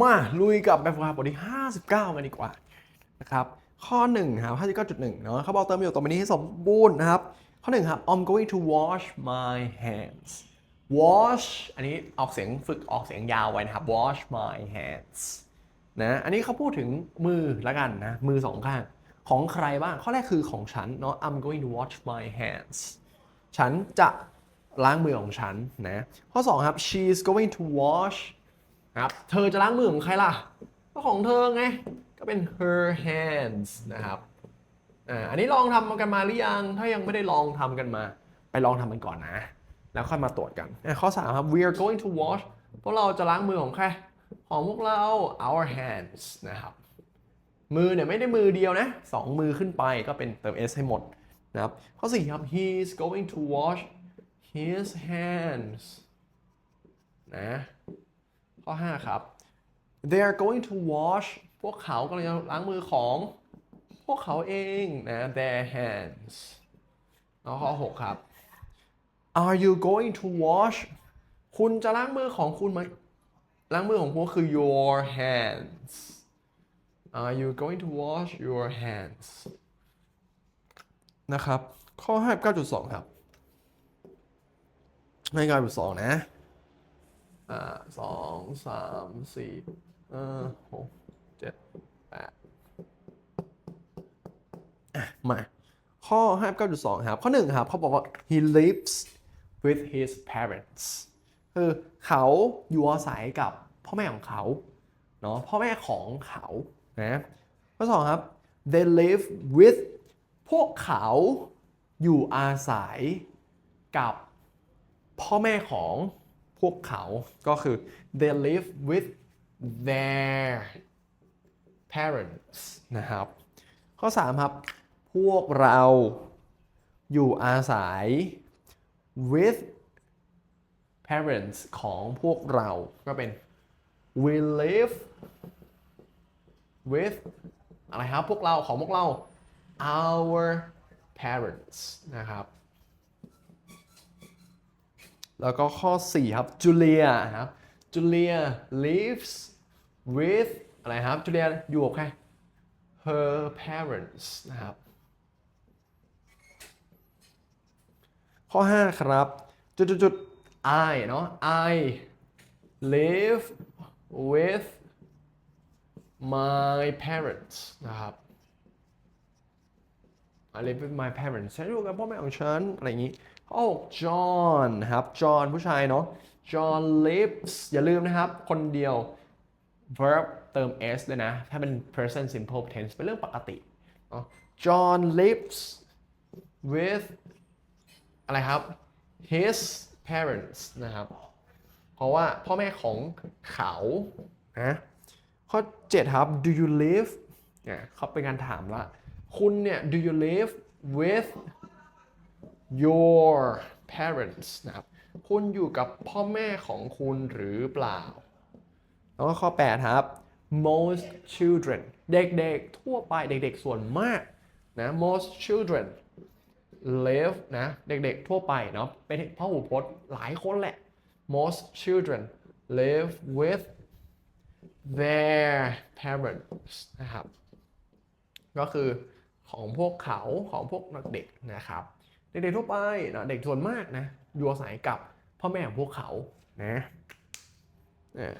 มาลุยกับแบบฝึกหัดบทที่ 59 กันดีกว่านะครับข้อ1ครับ59.1 เนาะเขาบอกเติมประโยคต่อไปนี้ให้สมบูรณ์นะครับ ข้อ1ครับ I'm going to wash my hands wash อันนี้ออกเสียงฝึกออกเสียงยาวไว้นะครับ wash my hands นะอันนี้เขาพูดถึงมือละกันนะ มือสองข้าง ของใครบ้าง ข้อแรกคือของฉันเนาะ I'm going to wash my hands ฉันจะล้างมือของฉันนะข้อ2ครับ she's going to wash ครับ เธอจะล้างมือของใครล่ะ ก็ของเธอไง ก็เป็น her hands นะครับอันนี้ลองทำกันมาหรือยัง ถ้ายังไม่ได้ลองทำกันมา ไปลองทำกันก่อนนะ แล้วค่อยมาตรวจกันข้อ3ครับ we are going to wash พวกเราจะล้างมือของใคร ของพวกเรา our hands นะครับ มือเนี่ยไม่ได้มือเดียวนะสองมือขึ้นไปก็เป็นเติม s ให้หมดนะครับ ข้อ4ครับ he's going to wash his hands นะ ข้อ 5 ครับ they are going to wash พวกเขากำลังจะล้างมือของพวกเขาเองนะ their hands แล้วข้อ 6 ครับ are you going to wash คุณจะล้างมือของคุณไหมล้างมือของคุณก็คือ your hands are you going to wash your hands นะครับ ข้อ 59.2 ครับให้9.2นะ อ่าสองสามสี่เออหกเจ็ดแปดอะมาข้อ 59.2 ครับ ข้อ 1 ครับเขาบอกว่า he lives with his parents คือเขาอยู่อาศัยกับพ่อแม่ของเขาเนาะพ่อแม่ของเขานะข้อ2ครับ they live with พวกเขาอยู่อาศัยกับพ่อแม่ของ พวกเขาก็คือ they live with their parents นะครับ ข้อ 3 ครับ พวกเราอยู่อาศัย with parents ของพวกเราก็เป็น we live with อะไรครับ พวกเราของพวกเรา our parents นะครับ แล้วก็ข้อ 4 ครับจูเลียครับจูเลีย lives with อะไรครับจูเลียอยู่กับใคร her parents นะครับ ข้อ 5 ครับจุดจุดจุด I เนาะ I live with my parents นะครับ I live with my parents ฉันอยู่กับพ่อแม่ของฉัน อะไรอย่างนี้ ข้อ6 John นครับ John ผู้ชายเนาะ John lives อย่าลืมนะครับ คนเดียว verb เติม s เลยนะ ถ้าเป็น present simple tense เป็นเรื่องปกติเนาะ John lives with อะไรครับ his parents นะครับ เพราะว่าพ่อแม่ของเขานะข้อ 7 ครับ do you live เนี่ยเขาเป็นการถามละ คุณเนี่ย do you live with your parents นะครับ คุณอยู่กับพ่อแม่ของคุณหรือเปล่า แล้วก็ข้อ 8 ครับ most children เด็กๆ ทั่วไปเด็กๆ ส่วนมากนะ most children live นะ เด็กๆ ทั่วไปเนาะเป็นพหูพจน์หลายคนแหละ most children live with their parents นะครับ ก็คือของพวกเขาของพวกเด็กนะครับ เด็กๆทั่วไปนะเด็กส่วนมากนะอยู่อาศัยกับพ่อแม่ของพวกเขานะเออ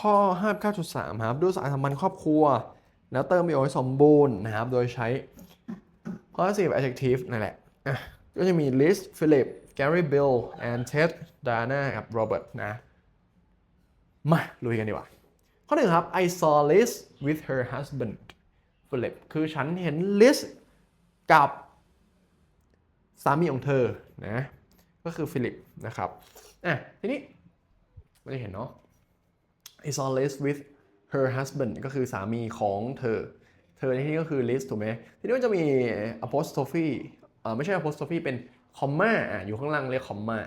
ข้อ 59.3ครับดูสายสัมพันธ์ครอบครัว แล้วเติมประโยคให้สมบูรณ์นะครับ โดยใช้ possessive adjective นั่นแหละอะก็จะมี Liz Philip Gary Bill and Ted Diana กับ Robert นะ มาลุยกันดีกว่า ข้อหนึ่งครับ I saw Liz with her husband Philip คือฉันเห็น Liz กับสามีของเธอนะ ก็คือฟิลิปนะครับ อะ ทีนี้ไม่ได้เห็นเนาะ I saw Liz with her husband ก็คือสามีของเธอ เธอในที่นี้ก็คือ Liz ถูกไหมทีนี้มันจะมี apostrophe อ่อไม่ใช่ apostrophe เป็น comma อะอยู่ข้างล่างเรียก comma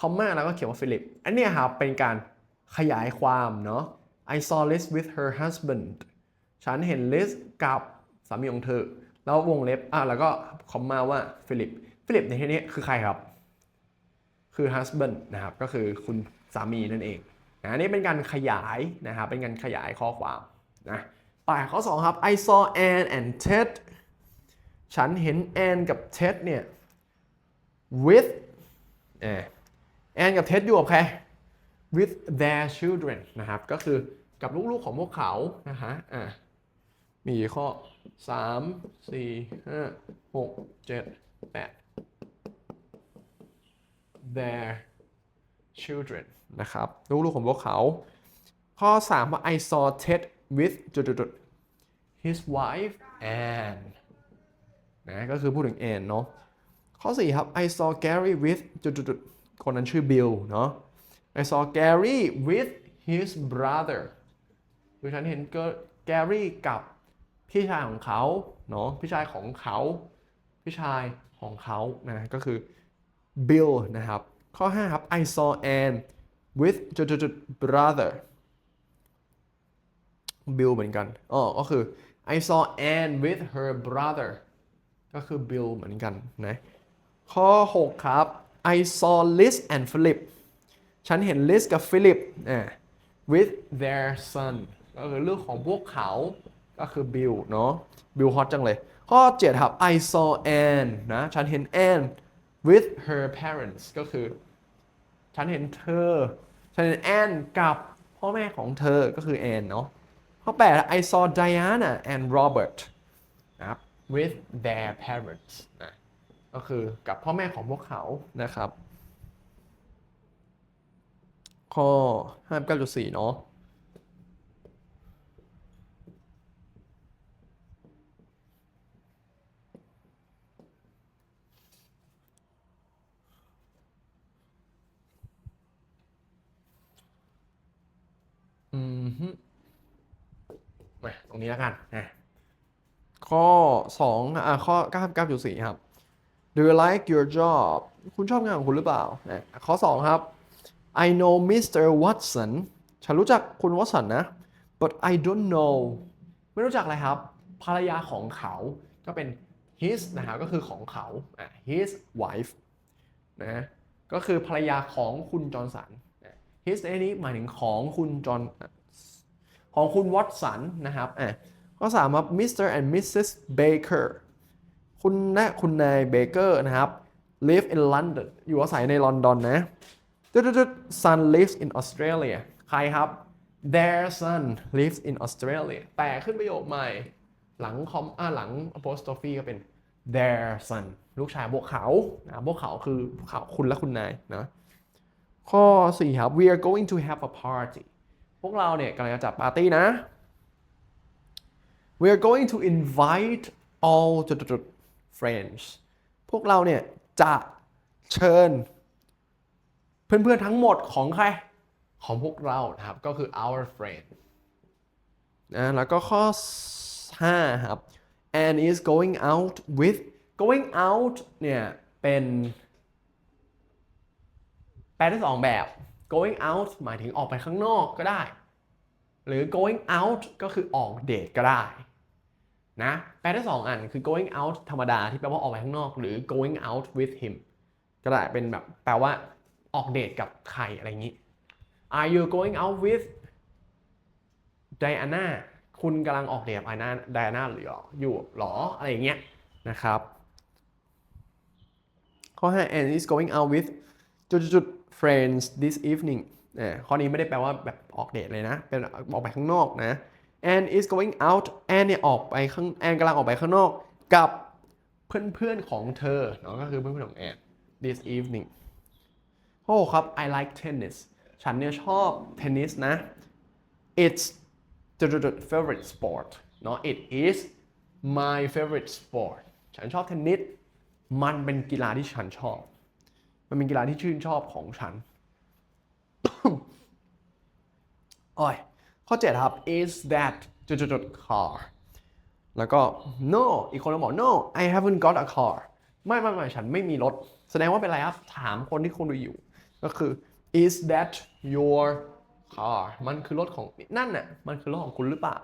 คอมมาแล้วก็เขียนว่าฟิลิปอันนี้ครับเป็นการขยายความเนาะ I saw Liz with her husband ฉันเห็นลิสกับสามีของเธอ แล้ววงเล็บอะแล้วก็คอมมาว่า ฟิลิป ฟิลิปในที่นี้คือใครครับ คือ husband นะครับ ก็คือคุณสามีนั่นเองนะอันนี้เป็นการขยายนะครับ เป็นการขยายข้อความนะ ไปข้อ2ครับ I saw Anne and Ted ฉันเห็นแอนกับเท็ดเนี่ย with แอนกับเท็ดอยู่กับใคร with their children นะครับ ก็คือกับลูกๆของพวกเขานะฮะอะมีกี่ข้อ 3 4 5 6 7 8 their children นะครับ ลูกๆของพวกเขา ข้อ 3 ว่า I saw Ted with จุดๆๆ his wife and นะก็คือพูดถึงแอนเนาะข้อ 4 ครับ I saw Gary with จุดๆๆคนนั้นชื่อ Bill เนาะ I saw Gary with his brother คือฉันเห็นก็ Gary กับพี่ชายของเขาเนาะพี่ชายของเขา พี่ชายของเขานะก็คือ Bill นะครับ ข้อ 5 ครับ I saw Anne with จุดๆๆ brother Bill เหมือนกันอ๋อก็คือ I saw Anne with her brother ก็คือ Bill เหมือนกันนะข้อ 6 ครับ I saw Liz and Philip ฉันเห็น Liz กับ Philip อ่า with their son ก็คือลูกของพวกเขาก็คือ Bill เนาะ Bill ฮอตจังเลย ข้อ 7 ครับ I saw Anne นะ ฉันเห็น Anne with her parents ก็คือ ฉันเห็นเธอ ฉันเห็นแอนกับพ่อแม่ของเธอก็คือแอนเนาะ ข้อ8 I saw Diana and Robert นะครับ with their parents นะก็คือกับพ่อแม่ของพวกเขานะครับ ข้อ 59.4 เนาะอืม มาตรงนี้แล้วกันนะข้อ2อะข้อ99.4 ครับ Do you like your job คุณชอบงานของคุณหรือเปล่านะข้อ 2 ครับ I know Mr. Watson ฉันรู้จักคุณวัตสันนะ but I don't know ไม่รู้จักอะไรครับ ภรรยาของเขาก็เป็น his นะครับก็คือของเขาอะ his wife นะก็คือภรรยาของคุณจอห์นสัน his ในนี้หมายถึงของคุณจอห์น ของคุณวัตสันนะครับอะข้อ3ครับ Mr. and Mrs. Baker คุณและคุณนายเบเกอร์นะครับ live in London อยู่อาศัยในลอนดอนนะจุดๆ son lives in Australia ใครครับ their son lives in Australia แต่ขึ้นประโยคใหม่ หลังคอมอ่าหลัง apostrophe ก็เป็น their son ลูกชายพวกเขานะพวกเขาคือเขาคุณและคุณนายนะ ข้อ 4 ครับ we are going to have a party พวกเราเนี่ยกำลังจะจัดปาร์ตี้นะ we are going to invite all จุดๆ friends พวกเราเนี่ยจะเชิญ เพื่อนๆทั้งหมดของใคร ของพวกเรานะครับ ก็คือ our friend นะแล้วก็ข้อ 5 ครับ and is going out with going out เนี่ย เป็นแปลได้สองแบบ going out หมายถึงออกไปข้างนอกก็ได้ หรือ going out ก็คือออกเดทก็ได้นะแปลได้สองอันคือ going out ธรรมดาที่แปลว่าออกไปข้างนอก หรือ going out with him ก็ได้เป็นแบบแปลว่าออกเดทกับใครอะไรอย่างนี้ Are you going out with Diana คุณกำลังออกเดทกับ Diana Diana หรืออยู่หรออะไรอย่างเงี้ยนะครับข้อ5 and is going out with จุดๆ friends this evening อ่าข้อนี้ไม่ได้แปลว่าแบบออกเดทเลยนะ เป็นออกไปข้างนอกนะ and is going out and เนี่ยออกไปข้าง and กำลังออกไปข้างนอกกับเพื่อนๆของเธอเนาะก็คือเพื่อนๆของแอน this evening ข้อ6ครับ I like tennis ฉันเนี่ยชอบเทนนิสนะ it's จุดๆ favorite sport เนาะ it is my favorite sport ฉันชอบเทนนิส มันเป็นกีฬาที่ฉันชอบ มันเป็นกีฬาที่ชื่นชอบของฉันโอ้ยข้อ 7 ครับ is that จุดๆ car แล้วก็ no อีกคนก็บอก no I haven't got a car ไม่ไม่ไม่ฉันไม่มีรถ แสดงว่าเป็นอะไรครับ ถามคนที่คุณดูอยู่ก็ก็คือ is that your car มันคือรถของนั่นน่ะ มันคือรถของคุณหรือเปล่า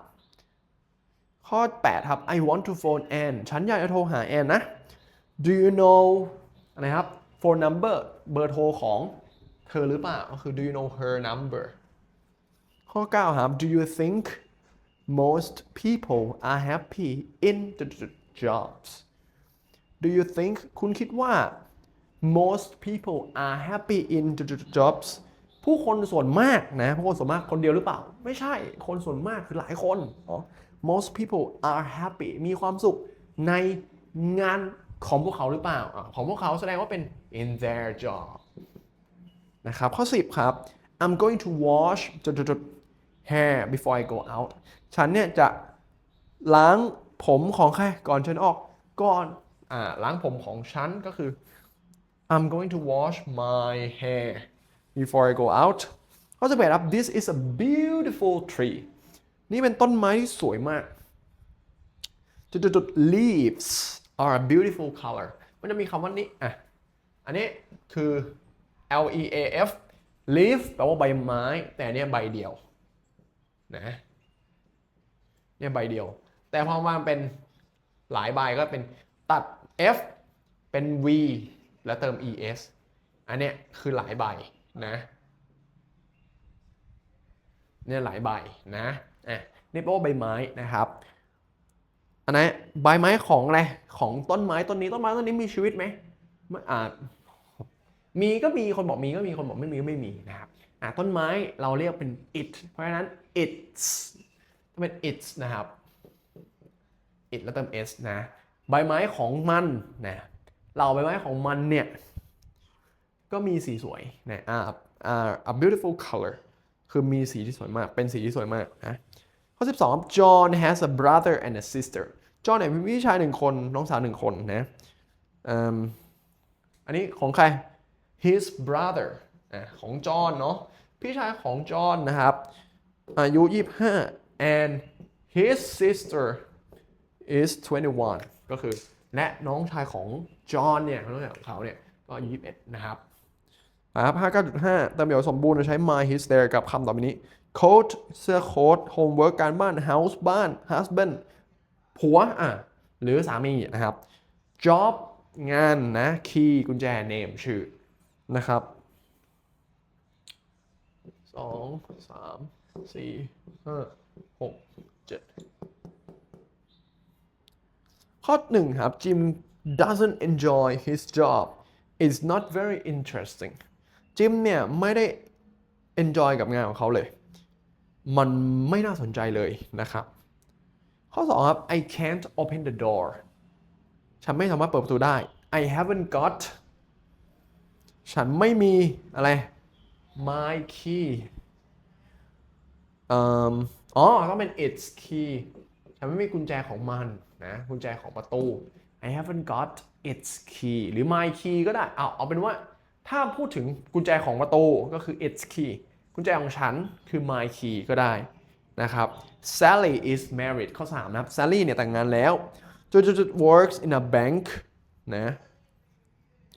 ข้อ 8 ครับ I want to phone Anne ฉันอยากจะโทรหาแอนนะ Do you know อะไรครับ phone number เบอร์โทรของเธอหรือเปล่าก็คือ Do you know her number ข้อ 9 ครับ Do you think most people are happy in the jobs Do you think คุณคิดว่า most people are happy in the jobs ผู้คนส่วนมากนะผู้คนส่วนมากคนเดียวหรือเปล่า ไม่ใช่คนส่วนมากคือหลายคนอ๋อ most people are happy มีความสุขในงานของพวกเขาหรือเปล่า ของพวกเขาแสดงว่าเป็น in their job นะครับข้อ 10 ครับ I'm going to wash hair before I go out ฉันเนี่ยจะล้างผมของใครก่อนฉันออกก่อนอ่าล้างผมของฉันก็คือ I'm going to wash my hair before I go out ข้อสิบแปดครับ This is a beautiful tree นี่เป็นต้นไม้ที่สวยมากจุดๆ leaves are a beautiful color มันจะมีคำว่านี้อะ อันนี้คือ L E A F leaf แปลว่าใบไม้ แต่เนี่ยใบเดียวนะเนี่ยใบเดียว แต่พอมาเป็นหลายใบก็เป็นตัด F เป็น V แล้วเติม ES อันเนี้ยคือหลายใบนะเนี่ยหลายใบนะอะนี่แปลว่าใบไม้นะครับอันนั้ใบไม้ของอะไรของต้นไม้ต้นนี้ต้นไม้ต้นนี้มีชีวิตไหม ไม่อาจมีก็มีคนบอกมีก็มีคนบอกไม่มีก็ไม่มีนะครับอะต้นไม้เราเรียกเป็น it เพราะฉะนั้น it's ต้องเป็น it's นะครับ it แล้วเติม s นะใบไม้ของมันนะเราใบไม้ของมันเนี่ยก็มีสีสวยนะอ่าอ่า a beautiful color คือมีสีที่สวยมาก เป็นสีที่สวยมากนะข้อ 12 John has a brother and a sister John เนี่ยมีพี่ชายหนึ่งคน น้องสาวหนึ่งคนนะ อันนี้ของใคร his brother ของจอห์นเนาะพี่ชายของจอห์นนะครับอายุ 25 and his sister is 21 ก็คือและน้องชายของจอห์นเนี่ยน้องชายของเขาเนี่ยก็อายุ21 นะครับครับ59.5เติมประโยชน์สมบูรณ์โดยใช้ my his there กับคำต่อไปนี้ coat เสื้อโค้ท homework การบ้าน house บ้าน husband ผัวอะหรือสามีนะครับ job งานนะ key กุญแจ name ชื่อนะครับสองสามสี่ห้าหกเจ็ดข้อหนึ่งครับ Jim doesn't enjoy his job it's not very interesting จิมเนี่ยไม่ได้ enjoy กับงานของเขาเลย มันไม่น่าสนใจเลยนะครับ ข้อ2ครับ I can't open the door ฉันไม่สามารถเปิดประตูได้ I haven't got ฉันไม่มีอะไร my key อ๋อ ต้องเป็น its key ฉันไม่มีกุญแจของมันนะ กุญแจของประตู I haven't got its key หรือ my key ก็ได้ เอาเอาเป็นว่า ถ้าพูดถึงกุญแจของประตูก็คือ its key กุญแจของฉันคือ my key ก็ได้นะครับ Sally is married ข้อ 3 นะครับ Sally เนี่ยแต่งงานแล้ว จุดจุด works in a bank นะ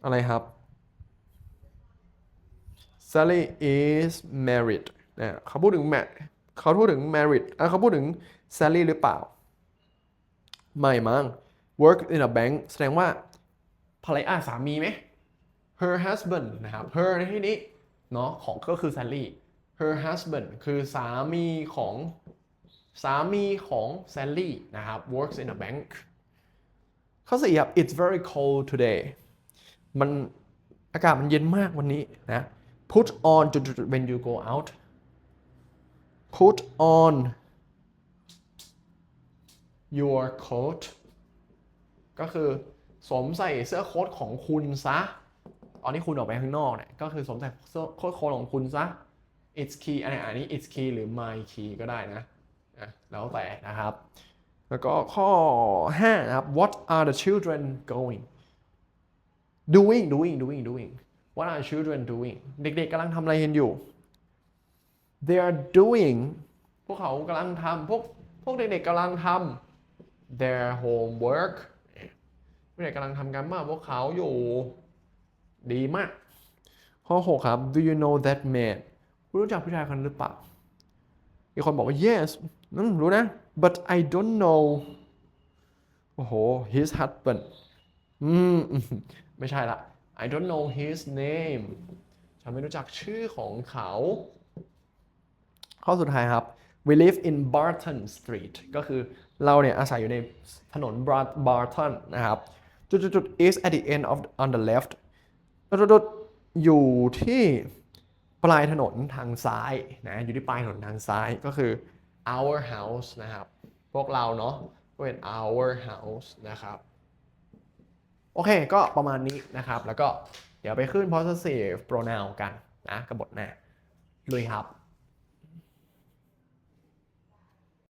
อะไรครับ Sally is married นะเขาพูดถึงแมเขาพูดถึง married อะเขาพูดถึง Sally หรือเปล่า ไม่มั้ง work in a bank แสดงว่าภรรยาสามีไหม her husband นะครับ her ในที่นี้เนาะของก็คือ Sally her husband คือสามีของสามีของ Sally นะครับ works in a bank ข้อสี่ครับ it's very cold today มันอากาศมันเย็นมากวันนี้นะ put on จุด when you go out put on your coat ก็คือสวมใส่เสื้อโค้ทของคุณซะ ตอนที่คุณออกไปข้างนอกเนี่ย ก็คือสวมใส่เสื้อโค้ทของคุณซะ it's key อันนี้อันนี้ it's key หรือ my key ก็ได้นะนะแล้วแต่นะครับ แล้วก็ข้อ 5 นะครับ what are the children going doing doing doing doing what are children doing เด็กๆกำลังทำอะไรกันอยู่ they are doing พวกเขากำลังทำพวกพวกเด็กๆกำลังทำ their homework พวกเด็กกำลังทำการบ้านพวกเขาอยู่ดีมาก ข้อ 6 ครับ do you know that man คุณรู้จักผู้ชายคนนั้นหรือเปล่า อีกคนบอกว่า yes นั่นรู้นะ but I don't know โอ้โห his husband อืมไม่ใช่ละ I don't know his name ฉันไม่รู้จักชื่อของเขา ข้อสุดท้ายครับ we live in Barton Street ก็คือเราเนี่ยอาศัยอยู่ในถนน Barton นะครับ จุดๆๆ is at the end of on the left จุดๆๆอยู่ที่ปลายถนนทางซ้ายนะ อยู่ที่ปลายถนนทางซ้ายก็คือ our house นะครับ พวกเราเนาะก็เป็น our house นะครับ โอเค ก็ประมาณนี้นะครับ แล้วก็เดี๋ยวไปขึ้น possessive pronoun กันนะกระบทหน้าลุยครับ